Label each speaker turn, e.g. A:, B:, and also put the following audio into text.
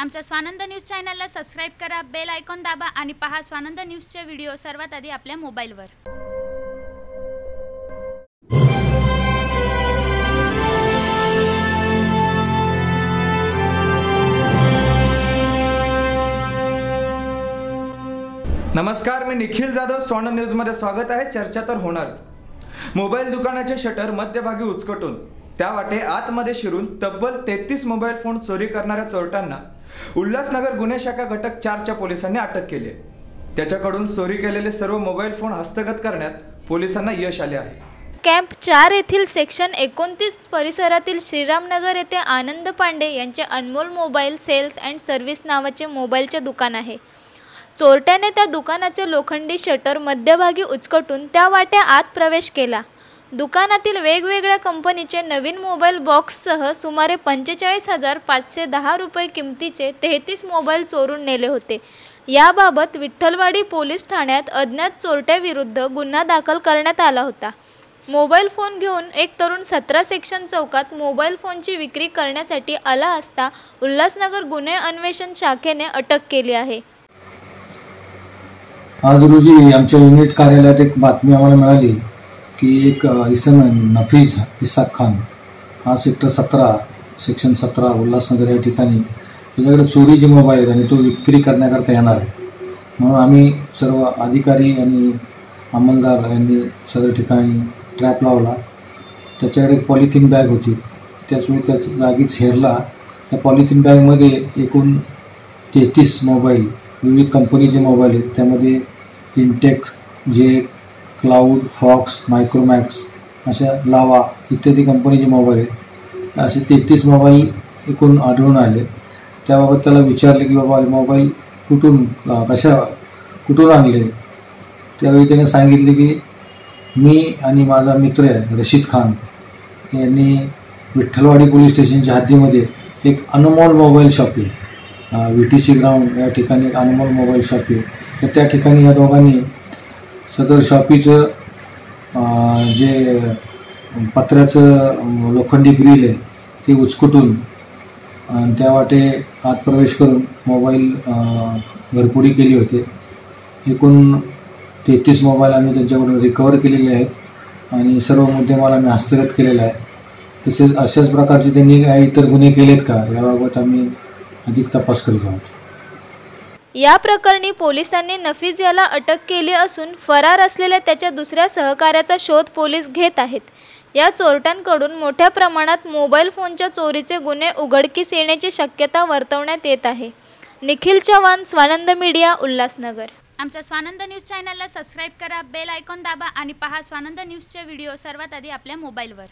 A: आमच्या स्वानंद न्यूज चॅनलला सबस्क्राईब करा बेल आयकॉन दाबा आणि पहा स्वानंद न्यूजचे व्हिडिओ सर्वात आधी आपल्या मोबाईलवर.
B: नमस्कार मी निखिल जाधव स्वानंद न्यूजमध्ये स्वागत आहे. चर्चा तर होणारच. मोबाईल दुकानाचे शटर मध्यभागी उचकटून त्या वाटे आतमध्ये शिरून तब्बल तेहतीस मोबाईल फोन चोरी करणाऱ्या चोरट्यांना उल्हासनगर गुन्हे शाखा घटक चारच्या पोलिसांनी अटक केली आहे. त्याच्याकडून चोरी केलेले सर्व मोबाईल फोन हस्तगत करण्यात पोलिसांना यश आले आहे.
C: कॅम्प चार येथील सेक्शन एकोणतीस परिसरातील श्रीरामनगर येथे आनंद पांडे यांचे Anmol mobile sales and service नावाचे मोबाईलचे दुकान आहे. चोरट्याने त्या दुकानाचे लोखंडी शटर मध्यभागी उचकटून त्या वाट्या आत प्रवेश केला. दुकानातील वेगवेगळ्या कंपनीचे नवीन मोबाईल बॉक्ससह सुमारे पंचेचाळीस हजार पाचशे दहा रुपये किमतीचे तेहतीस मोबाईल चोरून नेले होते. याबाबत विठ्ठलवाडी पोलीस ठाण्यात अज्ञात चोरट्याविरुद्ध गुन्हा दाखल करण्यात आला होता. मोबाईल फोन घेऊन एक तरुण सतरा सेक्शन चौकात मोबाईल फोनची विक्री करण्यासाठी आला असता उल्हासनगर गुन्हे अन्वेषण शाखेने अटक केली आहे.
D: आज रोजी आमच्या युनिट कार्यालयात एक बातमी आम्हाला मिळाली. की एक इसम नफीज इसाक खान हा सेक्टर सतरा सेक्शन सतरा उल्हासनगर या ठिकाणी त्याच्याकडे चोरीचे मोबाईल आहेत आणि तो विक्री करण्याकरता येणार आहे. म्हणून आम्ही सर्व अधिकारी आणि अंमलदार यांनी सगळ्या ठिकाणी ट्रॅप लावला. त्याच्याकडे एक पॉलिथिन बॅग होती. त्याचवेळी त्याच जागीच हेरला. त्या पॉलिथिन बॅगमध्ये एकूण तेहतीस मोबाईल विविध कंपनीचे मोबाईल आहेत. त्यामध्ये इंटेक जे क्लाउड फॉक्स मायक्रोमॅक्स अशा लावा इत्यादी कंपनीचे मोबाईल आहेत. असे तेहतीस मोबाईल एकूण आढळून आले. त्याबाबत त्याला विचारले की बाबा हे मोबाईल कुठून कशा कुठून आणले? त्यावेळी त्याने सांगितले की मी आणि माझा मित्र आहे रशीद खान. यांनी विठ्ठलवाडी पोलीस स्टेशनच्या हद्दीमध्ये एक अनमोल मोबाईल शॉप आहे. व्ही टी सी ग्राउंड या ठिकाणी एक अनमोल मोबाईल शॉप आहे. तर त्या ठिकाणी या दोघांनी सदर शॉपीचं जे पत्र्याचं लोखंडी ग्रिल आहे ते उचकुटून आणि त्या वाटे आत प्रवेश करून मोबाईल घरपुडी केली होती. एकूण तेहतीस मोबाईल आम्ही त्यांच्याकडून रिकवर केलेले आहेत आणि सर्व मुद्देमाल आम्ही हस्तगत केलेला आहे तसेच अशाच प्रकारचे त्यांनी काही इतर गुन्हे केलेत का? याबाबत आम्ही अधिक तपास करीत आहोत.
C: या प्रकरणी पोलिसांनी नफीज याला अटक केली असून फरार असलेल्या त्याच्या दुसऱ्या सहकार्याचा शोध पोलीस घेत आहेत. या चोरट्यांकडून मोठ्या प्रमाणात मोबाईल फोनच्या चोरीचे गुन्हे उघडकीस येण्याची शक्यता वर्तवण्यात येत आहे. निखिल चव्हाण स्वानंद मीडिया उल्हासनगर.
A: आमच्या स्वानंद न्यूज चॅनलला सबस्क्राईब करा बेल आयकॉन दाबा आणि पहा स्वानंद न्यूजचे व्हिडिओ सर्वात आधी आपल्या मोबाईलवर.